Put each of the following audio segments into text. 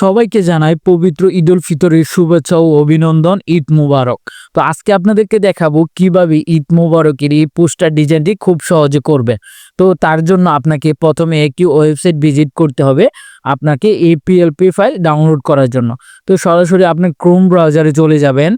সবাইকে জানাই পবিত্র ঈদ উল ফিতরের শুভেচ্ছা ও অভিনন্দন, ঈদ মুবারক। তো আজকে আপনাদেরকে দেখাবো কীভাবে ঈদ মুবারকের এই পোস্টার ডিজাইনটি খুব সহজে করবে তো তার জন্য আপনাকে প্রথমে একটি ওয়েবসাইট ভিজিট করতে হবে আপনাকে এপিএলপি পিএলপি ফাইল ডাউনলোড করার জন্য। তো সরাসরি আপনি ক্রোম ব্রাউজারে চলে যাবেন।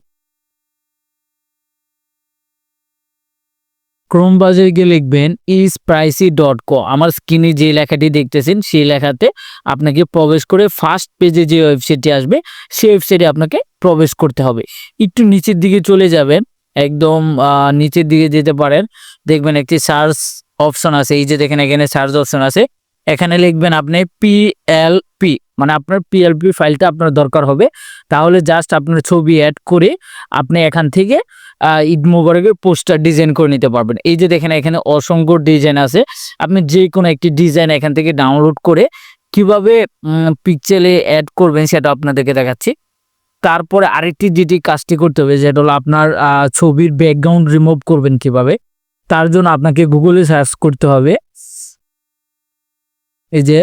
ক্রোম বাজারে গিয়ে লিখবেন ইজ প্রাইসি ডট কো আমার স্ক্রিনে যে লেখাটি দেখতেছেন, সেই লেখাতে আপনাকে প্রবেশ করে ফার্স্ট পেজে যে ওয়েবসাইটটি আসবে, সেই ওয়েবসাইটে আপনাকে প্রবেশ করতে হবে। একটু নিচের দিকে চলে যাবেন, একদম নিচের দিকে যেতে পারেন। দেখবেন একটি সার্চ অপশন আছে, এই যে দেখেন এখানে সার্চ অপশন আছে। এখানে লিখবেন আপনি পিএলপি মানে আপনার পিএলপি ফাইলটা আপনার দরকার হবে। তাহলে জাস্ট আপনার ছবি অ্যাড করে আপনি এখান থেকে ঈদ মোবারকের পোস্টার ডিজাইন করে নিতে পারবেন। এই যে দেখেন, এখানে অসংখ্য ডিজাইন আছে। আপনি যে কোনো একটি ডিজাইন এখান থেকে ডাউনলোড করে কীভাবে পিকচারে অ্যাড করবেন সেটা আপনাদেরকে দেখাচ্ছি। তারপরে আরেকটি যেটি কাজটি করতে হবে যেটা হলো আপনার ছবির ব্যাকগ্রাউন্ড রিমুভ করবেন কীভাবে, তার জন্য আপনাকে গুগলে সার্চ করতে হবে। এই যে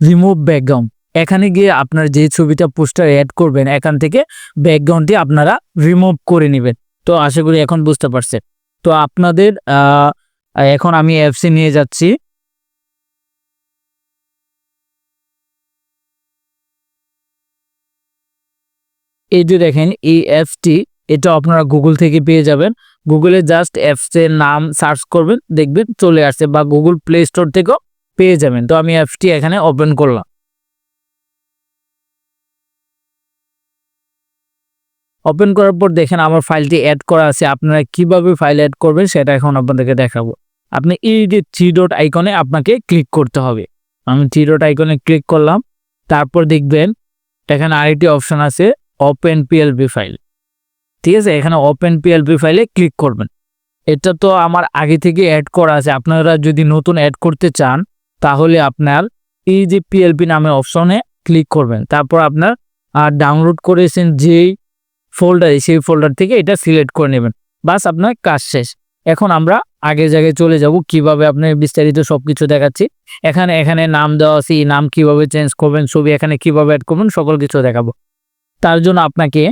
রিমুভ ব্যাকগ্রাউন্ড এখানে গিয়ে আপনার যে ছবিটা পোস্টার অ্যাড করবেন, এখান থেকে ব্যাকগ্রাউন্ডটি আপনারা রিমুভ করে নেবেন। তো আশা করি এখন বুঝতে পারছেন। তো আপনাদের এখন আমি অ্যাপসে নিয়ে যাচ্ছি। এই যে দেখেন, এই অ্যাপসটি এটা আপনারা গুগল থেকে পেয়ে যাবেন। গুগলে জাস্ট অ্যাপসের নাম সার্চ করবেন, দেখবেন চলে আসছে বা গুগল প্লে স্টোর থেকেও পেয়ে যাবেন। তো আমি অ্যাপসটি এখানে ওপেন করলাম। ওপেন করার পর দেখেন আমার ফাইলটি অ্যাড করা আছে। আপনারা কীভাবে ফাইল অ্যাড করবেন সেটা এখন আপনাদেরকে দেখাবো। আপনি এই যে থ্রি ডট আইকনে আপনাকে ক্লিক করতে হবে। আমি থ্রি ডট আইকনে ক্লিক করলাম। তারপর দেখবেন এখানে আরেকটি অপশন আছে ওপেন পিএলপি ফাইল ঠিক আছে? এখানে ওপেন পিএলপি ফাইলে ক্লিক করবেন। এটা তো আমার আগে থেকে অ্যাড করা আছে। আপনারা যদি নতুন অ্যাড করতে চান, তাহলে আপনার এই যে পিএলপি নামে অপশনে ক্লিক করবেন। তারপর আপনার আর ডাউনলোড করেছেন যেই ফোল্ডারে সেই ফোল্ডার থেকে এটা সিলেক্ট করে নেবেন। বাস আপনার কাজ শেষ। এখন আমরা আগের জায়গায় চলে যাব, কীভাবে আপনি বিস্তারিত সব কিছু দেখাচ্ছি। এখানে এখানে নাম দেওয়া আছে নাম কীভাবে চেঞ্জ করবেন, ছবি এখানে কীভাবে অ্যাড করবেন, সকল কিছু দেখাবো। তার জন্য আপনাকে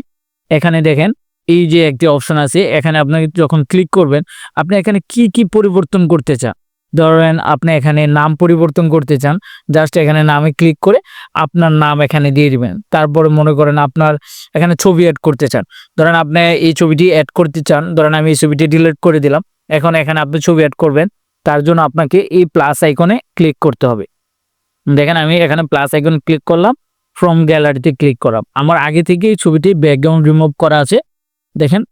এখানে দেখেন, এই যে একটি অপশন আছে, এখানে আপনাকে যখন ক্লিক করবেন, আপনি এখানে কি কি পরিবর্তন করতে চান? ধরেন আপনি এখানে নাম পরিবর্তন করতে চান জাস্ট এখানে নামে ক্লিক করে আপনার নাম এখানে দিয়ে দিবেন। তারপরে মনে করেন আপনার এখানে ছবি অ্যাড করতে চান। ধরেন আপনি এই ছবিটি অ্যাড করতে চান, ধরেন আমি এই ছবিটি ডিলিট করে দিলাম। এখন এখানে আপনি ছবি অ্যাড করবেন, তার জন্য আপনাকে এই প্লাস আইকনে ক্লিক করতে হবে। দেখেন আমি এখানে প্লাস আইকন ক্লিক করলাম ফ্রম গ্যালারিতে ক্লিক করা আমার আগে থেকে এই ছবিটি ব্যাকগ্রাউন্ড রিমুভ করা আছে। দেখেন,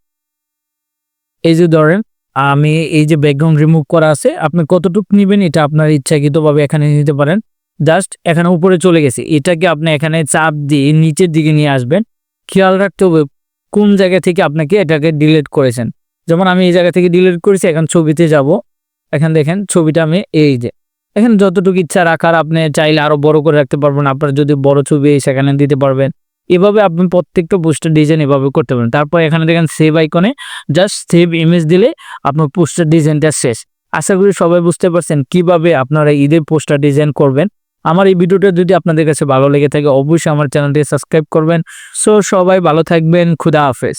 এই যে ধরেন আমি এই যে ব্যাকগ্রাউন্ড রিমুভ করা আছে, আপনি কতটুকু নেবেন এটা আপনার ইচ্ছাকৃতভাবে এখানে নিতে পারেন। জাস্ট এখানে উপরে চলে গেছে, এটাকে আপনি এখানে চাপ দিয়ে নিচের দিকে নিয়ে আসবেন। খেয়াল রাখতে হবে কোন জায়গা থেকে আপনাকে এটাকে ডিলিট করেছেন। যেমন আমি এই জায়গা থেকে ডিলিট করেছি, এখন ছবিতে যাব। এখন দেখেন, ছবিটা আমি এই যে, এখানে যতটুকু ইচ্ছা রাখার আপনি চাইলে আরও বড় করে রাখতে পারবেন। আপনার যদি বড় ছবি সেখানে দিতে পারবেন। এভাবে আপনি প্রত্যেকটা পোস্টার ডিজাইন এভাবে করতে পারেন। তারপর এখানে দেখেন সেভ আইকনে জাস্ট সেভ ইমেজ দিলে আপনার পোস্টার ডিজাইনটা শেষ। আশা করি সবাই বুঝতে পারছেন কীভাবে আপনারা ঈদের পোস্টার ডিজাইন করবেন। আমার এই ভিডিওটা যদি আপনাদের কাছে ভালো লেগে থাকে, অবশ্যই আমার চ্যানেলটি সাবস্ক্রাইব করবেন। সো সবাই ভালো থাকবেন, খুদা হাফেজ।